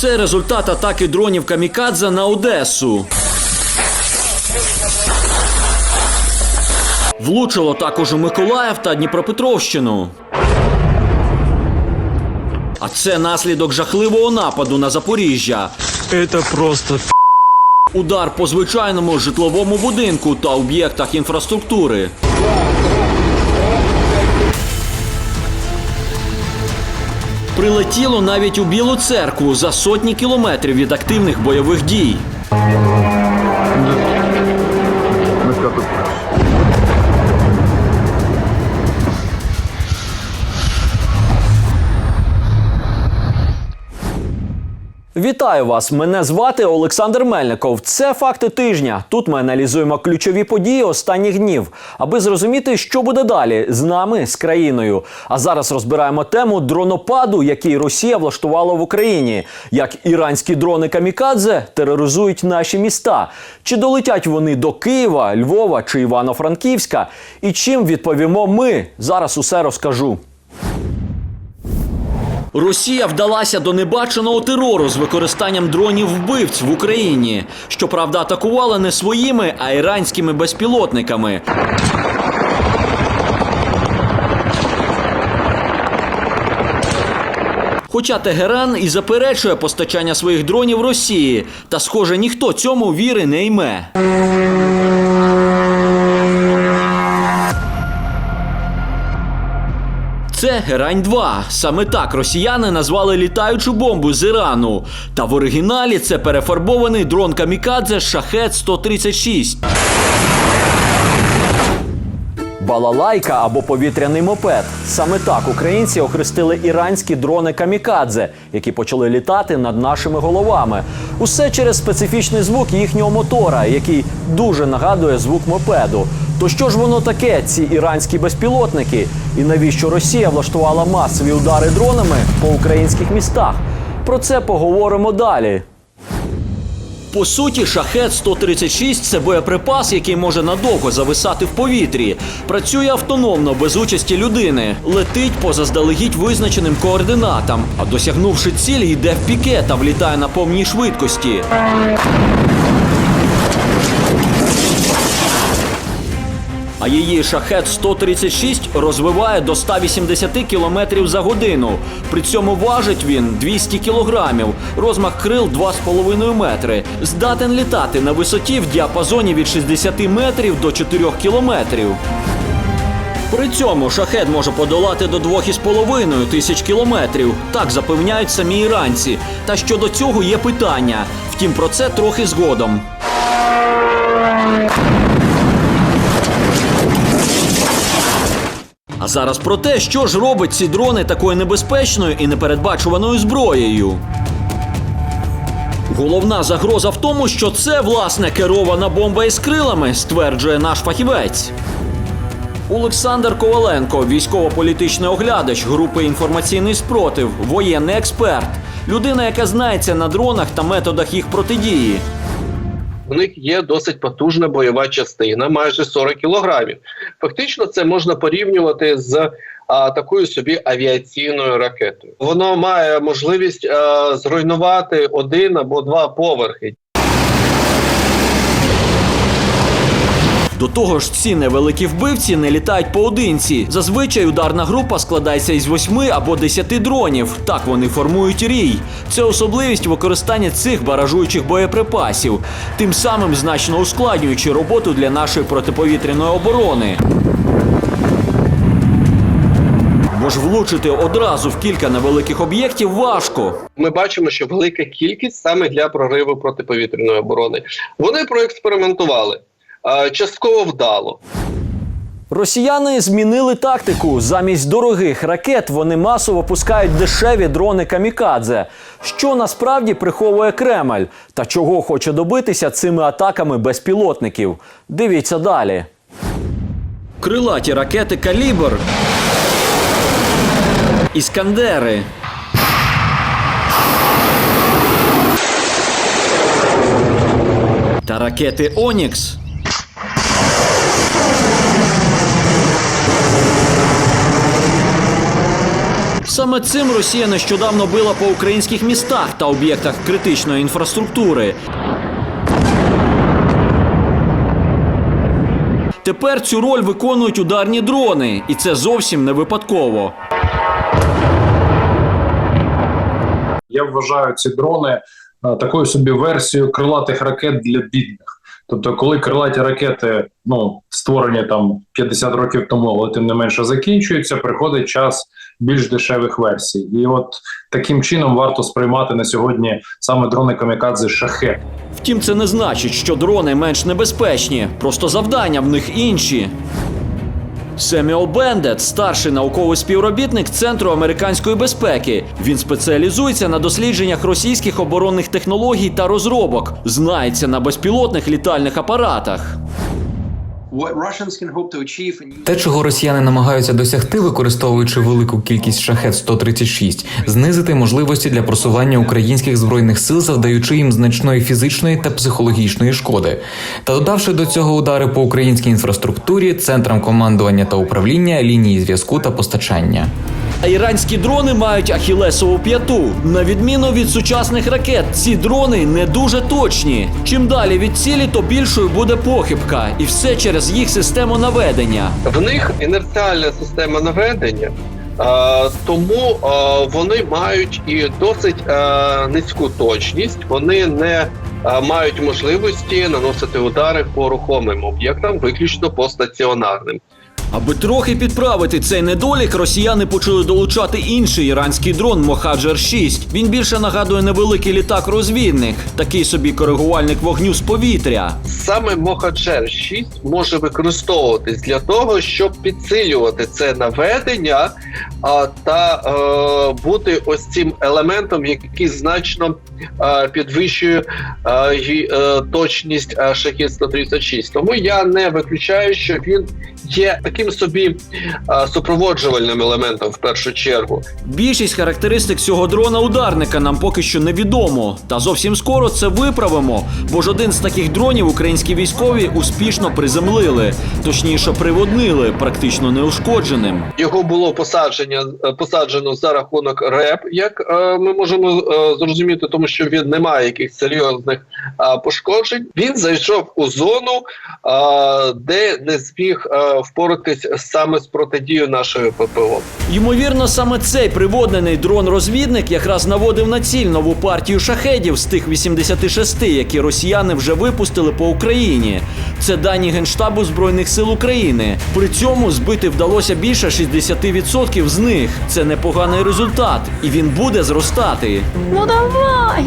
Це результат атаки дронів Камікадзе на Одесу. Влучило також у Миколаїв та Дніпропетровщину. А це наслідок жахливого нападу на Запоріжжя. Это просто Удар по звичайному житловому будинку та об'єктах інфраструктури. Прилетіло навіть у Білу церкву за сотні кілометрів від активних бойових дій. Вітаю вас! Мене звати Олександр Мельников. Це факти тижня. Тут ми аналізуємо ключові події останніх днів, аби зрозуміти, що буде далі з нами, з країною. А зараз розбираємо тему дронопаду, який Росія влаштувала в Україні. Як іранські дрони камікадзе тероризують наші міста. Чи долетять вони до Києва, Львова чи Івано-Франківська? І чим відповімо ми? Зараз усе розкажу. Росія вдалася до небаченого терору з використанням дронів вбивць в Україні. Щоправда, атакувала не своїми, а іранськими безпілотниками. Хоча Тегеран і заперечує постачання своїх дронів Росії, та схоже, ніхто цьому віри не йме. Це Герань 2 Саме так росіяни назвали літаючу бомбу з Ірану. Та в оригіналі це перефарбований дрон Камікадзе Шахет 136. Балалайка або повітряний мопед. Саме так українці охрестили іранські дрони камікадзе, які почали літати над нашими головами. Усе через специфічний звук їхнього мотора, який дуже нагадує звук мопеду. То що ж воно таке, ці іранські безпілотники? І навіщо Росія влаштувала масові удари дронами по українських містах? Про це поговоримо далі. По суті, шахет 136 це боєприпас, який може надовго зависати в повітрі. Працює автономно, без участі людини, летить позаздалегідь визначеним координатам, а досягнувши цілі, йде в піке та влітає на повній швидкості. А її шахет 136 розвиває до 180 км за годину. При цьому важить він 200 кілограмів, розмах крил 2,5 метри. Здатен літати на висоті в діапазоні від 60 метрів до 4 кілометрів. При цьому шахет може подолати до 2,5 тисяч кілометрів. Так запевняють самі іранці. Та щодо цього є питання. Втім, про це трохи згодом. А зараз про те, що ж робить ці дрони такою небезпечною і непередбачуваною зброєю. Головна загроза в тому, що це власне керована бомба із крилами, стверджує наш фахівець. Олександр Коваленко, військово-політичний оглядач групи інформаційний спротив, воєнний експерт, людина, яка знається на дронах та методах їх протидії. В них є досить потужна бойова частина, майже 40 кілограмів. Фактично, це можна порівнювати з а, такою собі авіаційною ракетою. Воно має можливість а, зруйнувати один або два поверхи. До того ж, ці невеликі вбивці не літають поодинці. Зазвичай ударна група складається із восьми або десяти дронів. Так вони формують рій. Це особливість використання цих баражуючих боєприпасів, тим самим значно ускладнюючи роботу для нашої протиповітряної оборони. Бо ж влучити одразу в кілька невеликих об'єктів важко. Ми бачимо, що велика кількість саме для прориву протиповітряної оборони. Вони проекспериментували частково вдало. Росіяни змінили тактику. Замість дорогих ракет вони масово пускають дешеві дрони камікадзе. Що насправді приховує Кремль та чого хоче добитися цими атаками безпілотників? Дивіться далі. Крилаті ракети Калібр. Іскандери. Та ракети Онікс. Саме цим Росія нещодавно била по українських містах та об'єктах критичної інфраструктури. Тепер цю роль виконують ударні дрони, і це зовсім не випадково. Я вважаю ці дрони е, такою собі версією крилатих ракет для бідних. Тобто, коли крилаті ракети ну створені там 50 років тому, але тим не менше закінчуються, приходить час більш дешевих версій. І от таким чином варто сприймати на сьогодні саме дрони камікадзе шахет. Втім, це не значить, що дрони менш небезпечні, просто завдання в них інші. Семюел Бендет, старший науковий співробітник Центру американської безпеки. Він спеціалізується на дослідженнях російських оборонних технологій та розробок, знається на безпілотних літальних апаратах. Те, чого росіяни намагаються досягти, використовуючи велику кількість шахет 136 знизити можливості для просування українських збройних сил, завдаючи їм значної фізичної та психологічної шкоди, та додавши до цього удари по українській інфраструктурі, центрам командування та управління, лінії зв'язку та постачання. А іранські дрони мають ахілесову п'яту. На відміну від сучасних ракет, ці дрони не дуже точні. Чим далі від цілі, то більшою буде похибка, і все через їх систему наведення. В них інерціальна система наведення, тому вони мають і досить низьку точність. Вони не мають можливості наносити удари по рухомим об'єктам, виключно по стаціонарним. Аби трохи підправити цей недолік, росіяни почали долучати інший іранський дрон Мохаджер 6 Він більше нагадує невеликий літак-розвідник, такий собі коригувальник вогню з повітря. Саме Мохаджер 6 може використовуватись для того, щоб підсилювати це наведення а, та е, бути ось цим елементом, який значно підвищує е, е, точність е, шахід 136. Тому я не виключаю, що він є таким собі е, супроводжувальним елементом в першу чергу. Більшість характеристик цього дрона-ударника нам поки що невідомо. Та зовсім скоро це виправимо, бо ж один з таких дронів українські військові успішно приземлили, точніше приводнили, практично неушкодженим. Його було посадження е, посаджено за рахунок РЕП, як е, ми можемо е, зрозуміти, тому що він не має якихось серйозних е, пошкоджень. Він зайшов у зону, е, де не зміг е, впоратись саме з протидією нашої ППО. Ймовірно, саме цей приводнений дрон-розвідник якраз наводив на ціль нову партію шахедів з тих 86, які росіяни вже випустили по Україні. Це дані Генштабу Збройних сил України. При цьому збити вдалося більше 60% з них. Це непоганий результат, і він буде зростати. Ну давай!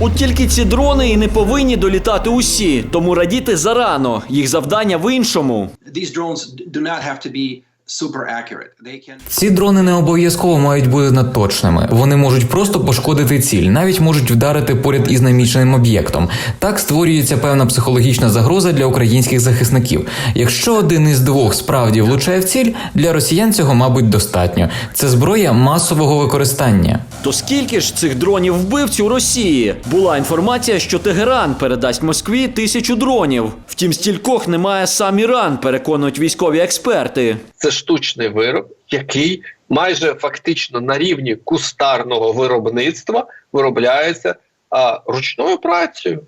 От тільки ці дрони і не повинні долітати усі, тому радіти зарано. Їх завдання в іншому. these drones do not have to be super accurate. They can Ці дрони не обов'язково мають бути надточними. Вони можуть просто пошкодити ціль, навіть можуть вдарити поряд із наміченим об'єктом. Так створюється певна психологічна загроза для українських захисників. Якщо один із двох справді влучає в ціль, для росіян цього, мабуть, достатньо. Це зброя масового використання. То скільки ж цих дронів вбивць у Росії? Була інформація, що Тегеран передасть Москві тисячу дронів. Втім, стількох немає сам Іран, переконують військові експерти. Це штучний вироб, який майже фактично на рівні кустарного виробництва виробляється а, ручною працею.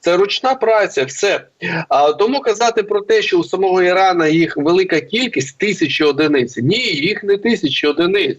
Це ручна праця, все. А, тому казати про те, що у самого Ірана їх велика кількість тисячі одиниць. Ні, їх не тисячі одиниць.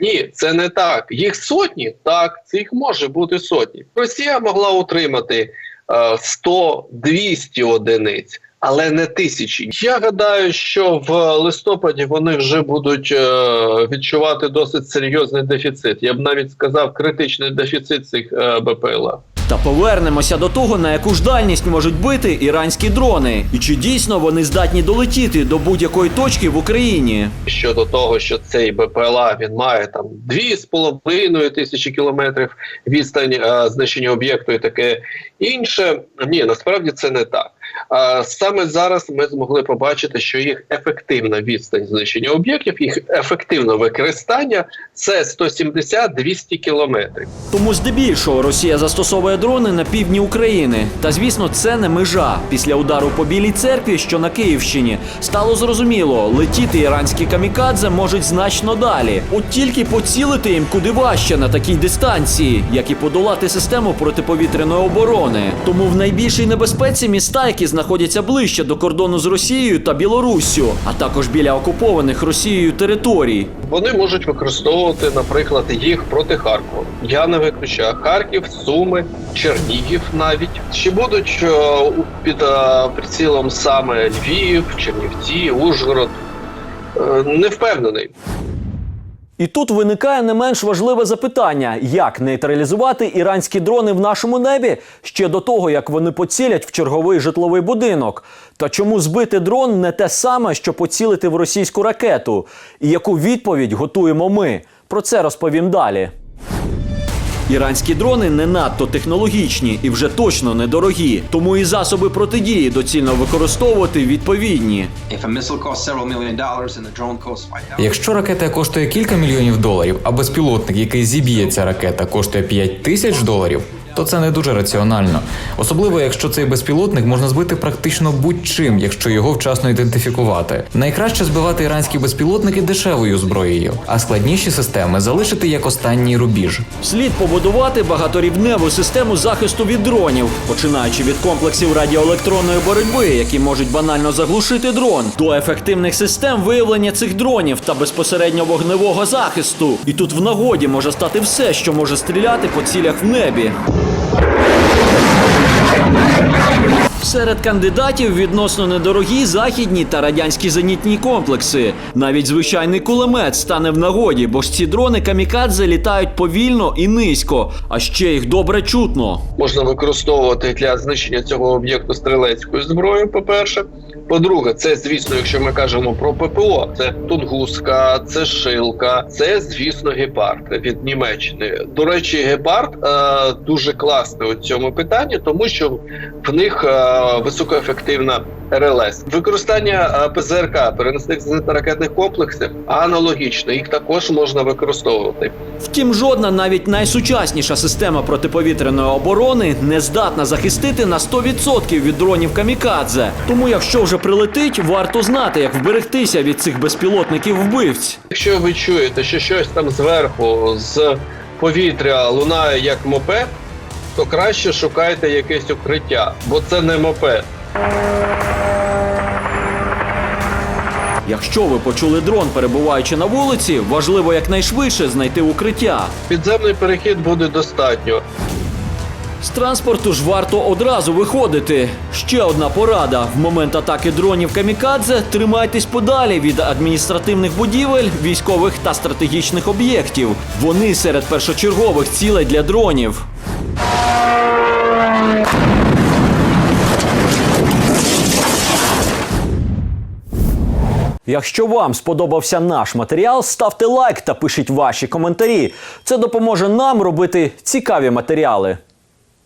Ні, це не так. Їх сотні, так, їх може бути сотні. Росія могла утримати е, 100-200 одиниць, але не тисячі. Я гадаю, що в листопаді вони вже будуть е, відчувати досить серйозний дефіцит. Я б навіть сказав критичний дефіцит цих е, БПЛА. Та повернемося до того, на яку ж дальність можуть бити іранські дрони, і чи дійсно вони здатні долетіти до будь-якої точки в Україні. щодо того, що цей БПЛА він має там дві з половиною тисячі кілометрів відстань е, знищення об'єкту і таке інше. Ні, насправді це не так. Саме зараз ми змогли побачити, що їх ефективна відстань знищення об'єктів, їх ефективне використання це 170-200 кілометрів. Тому здебільшого Росія застосовує дрони на півдні України. Та звісно, це не межа. Після удару по білій церкві, що на Київщині, стало зрозуміло, летіти іранські камікадзе можуть значно далі. От тільки поцілити їм куди важче на такій дистанції, як і подолати систему протиповітряної оборони. Тому в найбільшій небезпеці міста, які знаходяться ближче до кордону з Росією та Білоруссю, а також біля окупованих Росією територій. Вони можуть використовувати, наприклад, їх проти Харкова. Я не виключаю Харків, Суми, Чернігів навіть. Чи будуть е, під е, прицілом саме Львів, Чернівці, Ужгород? Е, Не впевнений. І тут виникає не менш важливе запитання: як нейтралізувати іранські дрони в нашому небі ще до того, як вони поцілять в черговий житловий будинок? Та чому збити дрон не те саме, що поцілити в російську ракету? І яку відповідь готуємо ми? Про це розповім далі. Іранські дрони не надто технологічні і вже точно недорогі, тому і засоби протидії доцільно використовувати відповідні. Якщо ракета коштує кілька мільйонів доларів, а безпілотник, який зіб'є ця ракета, коштує 5 тисяч доларів, то це не дуже раціонально. Особливо, якщо цей безпілотник можна збити практично будь-чим, якщо його вчасно ідентифікувати. Найкраще збивати іранські безпілотники дешевою зброєю, а складніші системи залишити як останній рубіж. Слід побудувати багаторівневу систему захисту від дронів, починаючи від комплексів радіоелектронної боротьби, які можуть банально заглушити дрон, до ефективних систем виявлення цих дронів та безпосередньо вогневого захисту. І тут в нагоді може стати все, що може стріляти по цілях в небі. Серед кандидатів відносно недорогі західні та радянські зенітні комплекси. Навіть звичайний кулемет стане в нагоді, бо ж ці дрони камікадзе літають повільно і низько, а ще їх добре чутно. Можна використовувати для знищення цього об'єкту стрілецькою зброєю, по-перше. По-друге, це звісно, якщо ми кажемо про ППО, це Тунгуска, це Шилка, це звісно гепард від Німеччини. До речі, гепард е, дуже класний у цьому питанні, тому що в них е, високоефективна РЛС. Використання е, ПЗРК переносних зенитно-ракетних комплексів аналогічно, їх також можна використовувати. Втім, жодна навіть найсучасніша система протиповітряної оборони не здатна захистити на 100% від дронів камікадзе. Тому, якщо вже прилетить, варто знати, як вберегтися від цих безпілотників вбивць. Якщо ви чуєте, що щось там зверху з повітря лунає як мопед, то краще шукайте якесь укриття, бо це не мопед. Якщо ви почули дрон, перебуваючи на вулиці, важливо якнайшвидше знайти укриття. Підземний перехід буде достатньо. З транспорту ж варто одразу виходити. Ще одна порада: в момент атаки дронів камікадзе тримайтесь подалі від адміністративних будівель, військових та стратегічних об'єктів. Вони серед першочергових цілей для дронів. Якщо вам сподобався наш матеріал, ставте лайк та пишіть ваші коментарі. Це допоможе нам робити цікаві матеріали.